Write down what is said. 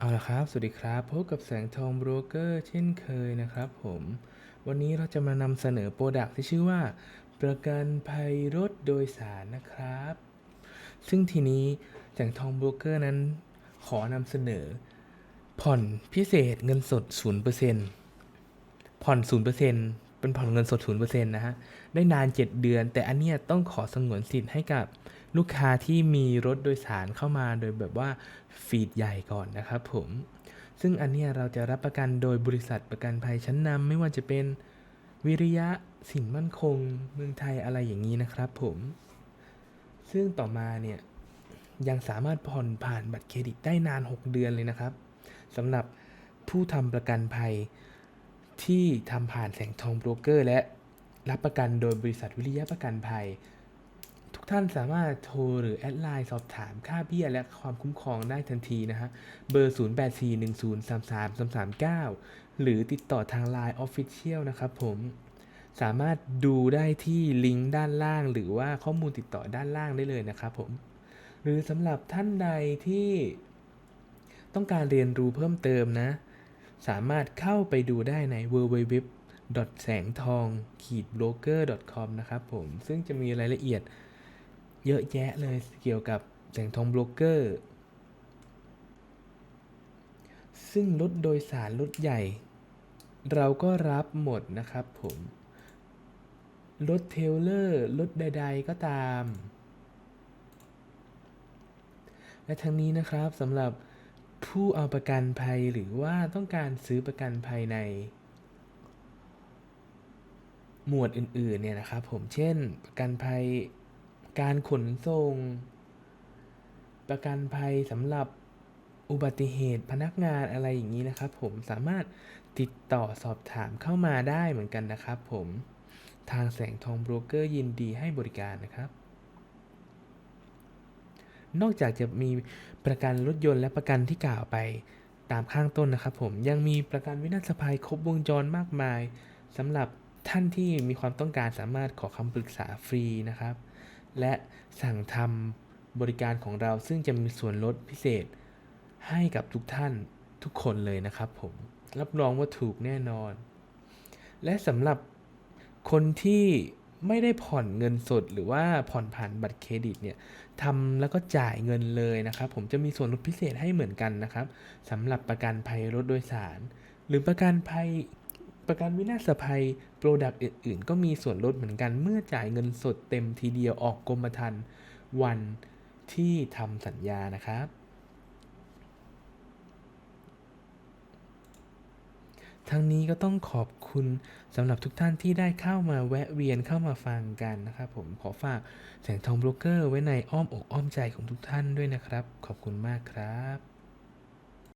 เอาละครับ สวัสดีครับพบกับแสงทองโบรกเกอร์เช่นเคยนะครับผม วันนี้เราจะมานำเสนอโปรดักที่ชื่อว่า ประกันภัยรถโดยสารนะครับ ซึ่งทีนี้แสงทองโบรกเกอร์นั้น ขอนำเสนอ ผ่อนพิเศษเงินสด 0%ผ่อน 0% เป็นผ่อนเงินสด0%นะฮะ ได้นาน 7 เดือน แต่อันเนี้ยต้องขอสงวนสิทธิ์ให้กับลูกค้าที่มีรถโดยสารเข้ามาโดยแบบว่าฟีดใหญ่ก่อนนะครับผม ซึ่งอันเนี้ยเราจะรับประกันโดยบริษัทประกันภัยชั้นนำไม่ว่าจะเป็นวิริยะสินมั่นคง เมืองไทยอะไรอย่างนี้นะครับผม ซึ่งต่อมาเนี่ยยังสามารถผ่อนผ่านบัตรเครดิตได้นาน 6 เดือนเลยนะครับสำหรับผู้ทำประกันภัย ที่ทำผ่านแสงทองโบรกเกอร์ และรับประกันโดยบริษัทวิริยะประกันภัย ทุกท่านสามารถโทรหรือแอดไลน์สอบถามค่าเบี้ยและความคุ้มครองได้ทันทีนะฮะ เบอร์ 0841033339 หรือติดต่อทาง Line Official นะครับผม สามารถดูได้ที่ลิงก์ด้านล่าง หรือว่าข้อมูลติดต่อด้านล่างได้เลยนะครับผม หรือสำหรับท่านใดที่ต้องการเรียนรู้เพิ่มเติมนะ สามารถเข้าไปดูได้ใน www แสงทองขีด broker com นะครับผม ซึ่งจะมีรายละเอียดเยอะแยะเลยเกี่ยวกับแสงทองโบรกเกอร์ ซึ่งรถโดยสารรถใหญ่ เราก็รับหมดนะครับผม รถเทลเลอร์รถใด ๆ ก็ตาม และทั้งนี้นะครับสำหรับ ผู้เอาประกันภัยหรือว่าต้องการซื้อประกันภัยใน หมวดอื่นๆเนี่ยนะครับผมเช่น ประกันภัยการขนส่ง ประกันภัยสำหรับอุบัติเหตุพนักงานอะไรอย่างนี้นะครับ ผมสามารถติดต่อสอบถามเข้ามาได้เหมือนกันนะครับ ผมทางแสงทองโบรกเกอร์ยินดีให้บริการนะครับ นอกจากจะมีประกันรถยนต์และประกันที่กล่าวไปตามข้างต้นนะครับผมยังมีประกันวินาศภัยครบวงจรมากมายสำหรับท่านที่มีความต้องการสามารถขอคำปรึกษาฟรีนะครับ และสั่งทำบริการของเราซึ่งจะมีส่วนลดพิเศษ ให้กับทุกท่านทุกคนเลยนะครับผมรับรองว่าถูกแน่นอน และสำหรับคนที่ ไม่ได้ผ่อนเงินสดหรือว่าผ่อนผ่านบัตรเครดิตเนี่ยทำแล้วก็จ่ายเงินเลยนะครับ ผมจะมีส่วนลดพิเศษให้เหมือนกันนะครับสำหรับประกันภัยรถโดยสาร หรือประกันภัยประกันวินาศภัยโปรดักต์อื่น ๆ ก็มีส่วนลดเหมือนกันเมื่อจ่ายเงินสดเต็มทีเดียวออกกรมธรรม์วันที่ทำสัญญานะครับ ทั้งนี้ก็ต้องขอบคุณสำหรับทุกท่านที่ได้เข้ามาแวะเวียนเข้ามาฟังกันนะครับผมขอฝากแสงทองโบรกเกอร์ไว้ในอ้อมอกอ้อมใจของทุกท่านด้วยนะครับ ขอบคุณมากครับ